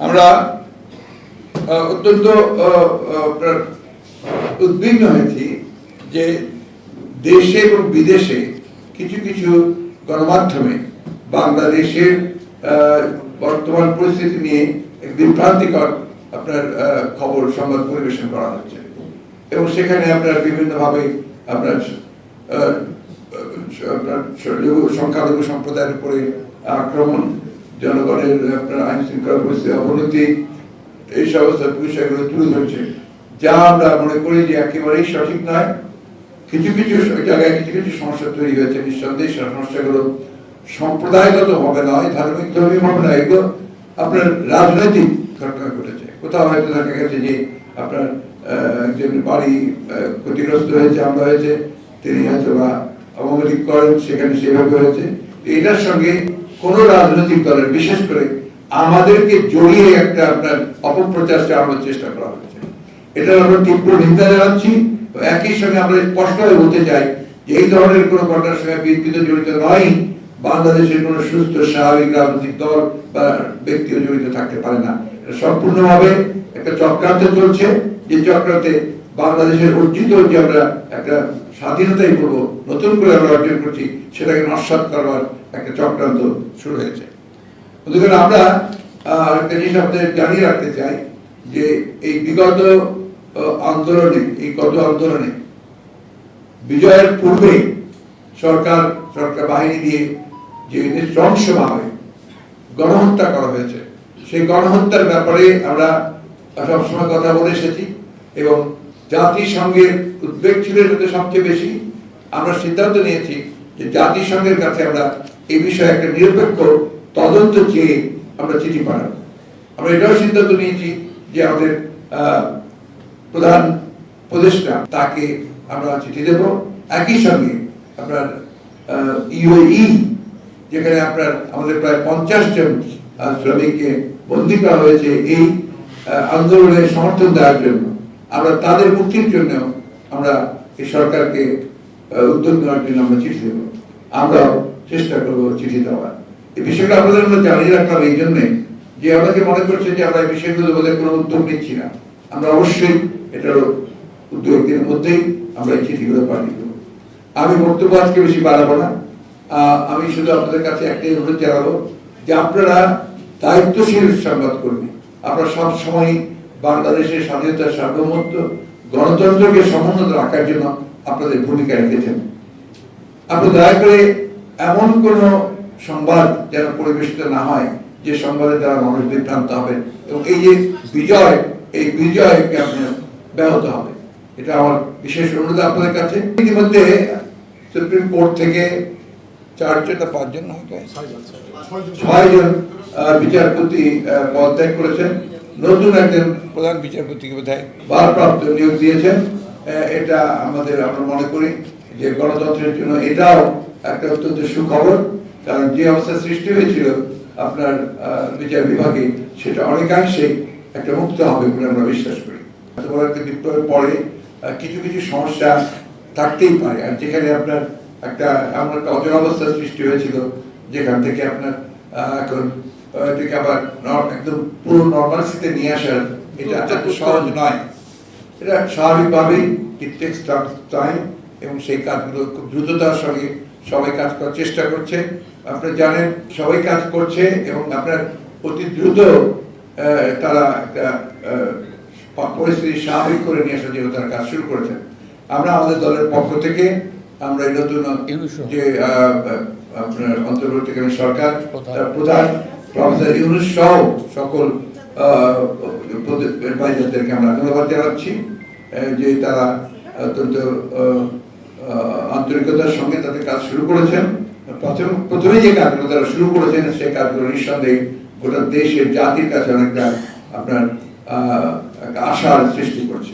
আমরা অত্যন্ত উদ্বিগ্ন হয়েছি যে দেশে এবং বিদেশে কিছু কিছু গণমাধ্যমে বাংলাদেশের বর্তমান পরিস্থিতি নিয়ে এক বিভ্রান্তিকর আপনার খবর সংবাদ পরিবেশন করা হচ্ছে। এবং সেখানে আপনার বিভিন্নভাবে আপনার আপনার সংখ্যালঘু সম্প্রদায়ের উপরে আক্রমণ জনগণের আপনার আইন শৃঙ্খলা পরিস্থিতি অবনতি, এই সমস্ত বিষয়গুলো তুলে ধরছে। যা আমরা মনে করি যে একেবারেই সঠিক নয়। কিছু কিছু জায়গায় কিছু কিছু সমস্যা তৈরি হয়েছে। নিঃসন্দেহে সমস্যাগুলো সম্প্রদায়গত হবে নয়, ধার্মিক ধর্মীয় হবে না এগুলো আপনার রাজনৈতিক ঘটনা ঘটেছে। কোথাও হয়তো দেখা গেছে যে আপনার একজন বাড়ি ক্ষতিগ্রস্ত হয়েছে আমরা হয়েছে। তিনি হয়তো বা অবগতি করেন, সেখানে সেভাবে হয়েছে। এটার সঙ্গে কোন রাজনৈতিক দলের, বিশেষ করে আমাদেরকে জড়িয়ে একটা আপনার অপপ্রচার চালানোর চেষ্টা করা হয়েছে। এটা আমরা তীব্র নিন্দা জানাচ্ছি একই সঙ্গে আমরা স্পষ্টভাবে বলতে চাই যে এই ধরনের কোনো ঘটনার সঙ্গে তো জড়িত নয়, বাংলাদেশের কোনো সুস্থ, স্বাভাবিক রাজনৈতিক দল বা ব্যক্তিও জড়িত থাকতে পারে না। সম্পূর্ণভাবে একটা চক্রান্ত চলছে। যে চক্রান্তে বাংলাদেশের অর্জিত যে আমরা একটা স্বাধীনতাই বলব, নতুন করে আমরা অর্জন করছি, সেটাকে নস্বাত করবার একটা চক্রান্ত শুরু হয়েছে। অন্তত আমরা একটা জিনিস আপনাদের জানিয়ে রাখতে চাই যে এই বিগত আন্দোলনে, এই গত আন্দোলনে বিজয়ের পূর্বে সরকার সরকার বাহিনী দিয়ে যে নৃশংসভাবে গণহত্যা করা হয়েছে, সেই গণহত্যার ব্যাপারে আমরা সবসময় কথা বলে এসেছি এবং জাতিসংঘের উদ্বেগ ছিল সবচেয়ে বেশি আমরা সিদ্ধান্ত নিয়েছি যে জাতিসংঘের কাছে আমরা এই বিষয়ে একটা নিরপেক্ষ তদন্ত চেয়ে আমরা চিঠি পাঠাবো। আমরা এটাও সিদ্ধান্ত নিয়েছি যে আমাদের প্রধান উপদেষ্টা তাকে আমরা চিঠি দেব। একই সঙ্গে আপনার ইউএই যেখানে আপনার আমাদের প্রায় পঞ্চাশ জন শ্রমিককে বন্দী করা হয়েছে এই আহ, আন্দোলনে সমর্থন দেওয়ার জন্য। আমরা তাদের মুক্তির জন্য আমরা এই সরকারকে উদ্যোগ নেওয়ার জন্য আমরা চিঠি দেব। আমরাও চেষ্টা করব চিঠি দেওয়ার। এই বিষয়টা আপনাদের আমরা জানিয়ে রাখলাম এই জন্যে যে অনেকে মনে করছে যে আমরা এই বিষয়গুলো বোধহয় কোনো উদ্যোগ নিচ্ছি না। আমরা অবশ্যই এটার উদ্যোগ দিনের মধ্যেই আমরা এই চিঠিগুলো পাঠিয়ে দেবো। আমি বক্তব্য আজকে বেশি বাড়াবো না। আমি শুধু আপনাদের কাছে একটাই অনুরোধ জানাব যে আপনারা দায়িত্বশীল সংবাদ কর্মী আপনারা সব সময় বাংলাদেশের স্বাধীনতার সার্বভৌমত্ব গণতন্ত্রকে সমুন্নত রাখার জন্য আপনাদের ভূমিকা রেখেছেন। আপনি দয়া করে এমন কোন সংবাদ যেন পরিবেশিত না হয় যে সংবাদের দ্বারা মানুষ বিভ্রান্ত হবে এবং এই যে বিজয় এই বিজয়কে আপনার ব্যাহত হবে। এটা আমার বিশেষ অনুরোধ আপনাদের কাছে। ইতিমধ্যে সুপ্রিম কোর্ট থেকে চারজন না পাঁচজন হয়তো ছয়জন বিচারপতি পদত্যাগ করেছেন। নতুন একজন প্রধান বিচারপতিকে বোধহয় ভারপ্রাপ্ত নিয়োগ দিয়েছেন। এটা আমাদের, আমরা মনে করি যে গণতন্ত্রের জন্য এটাও একটা অত্যন্ত সুখবর, কারণ যে অবস্থা সৃষ্টি হয়েছিল আপনার বিচার বিভাগে, সেটা অনেকাংশে একটা মুক্ত হবে বলে আমরা বিশ্বাস করি। একটা বিপ্লবের পরে কিছু কিছু সমস্যা থাকতেই পারে। আর যেখানে আপনার একটা, এমন একটা অচল অবস্থার সৃষ্টি হয়েছিল, যেখান থেকে আপনার এখন এটাকে আবার একদম পুরো নর্মালসিতে নিয়ে আসার এটা এত সহজ নয়। এটা স্বাভাবিকভাবেই ইট টেক্স টাইম এবং সেই কাজগুলো খুব দ্রুততার সঙ্গে সবাই কাজ করার চেষ্টা করছে। আপনারা জানেন সবাই কাজ করছে এবং আপনার অতি দ্রুত তারা একটা পরিস্থিতি স্বাভাবিক করে নিয়ে আসার জন্য তারা কাজ শুরু করেছেন। আমরা আমাদের দলের পক্ষ থেকে আমরা এই নতুন যে আপনার অন্তর্বর্তীকালীন সরকার তার প্রধান আমরা ধন্যবাদ যে তারা আন্তরিকতার সঙ্গে তাদের কাজ শুরু করেছেন। প্রথম যে তারা শুরু করেছেন, সেই কাজগুলো নিঃসন্দেহে গোটা দেশের জাতির কাছে অনেকটা আপনার আশার সৃষ্টি করছে।